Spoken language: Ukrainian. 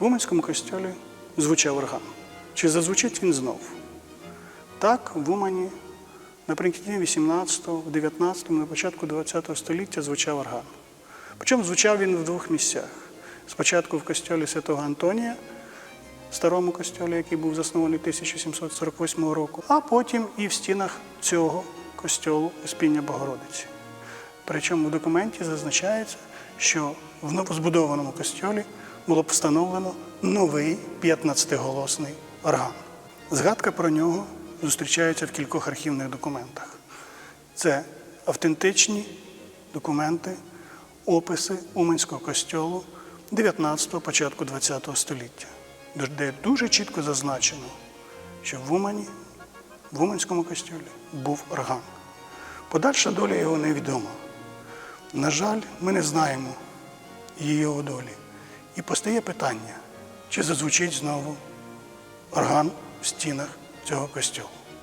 в Уманському костьолі звучав орган. Чи зазвучить він знов? Так, в Умані наприкінці 18-го, 19-му, на початку 20-го століття звучав орган. Причому звучав він в двох місцях. Спочатку в костьолі Святого Антонія, старому костьолі, який був заснований 1748 року, а потім і в стінах цього костьолу Успіння Богородиці. Причому в документі зазначається, що в новозбудованому костьолі було встановлено новий 15-голосний орган. Згадка про нього зустрічається в кількох архівних документах. Це автентичні документи, описи Уманського костьолу 19-го, початку 20-го століття, де дуже чітко зазначено, що в Умані, в Уманському костьолі був орган. Подальша доля його невідома. На жаль, ми не знаємо її долі. І постає питання, чи зазвучить знову орган в стінах цього костьолу.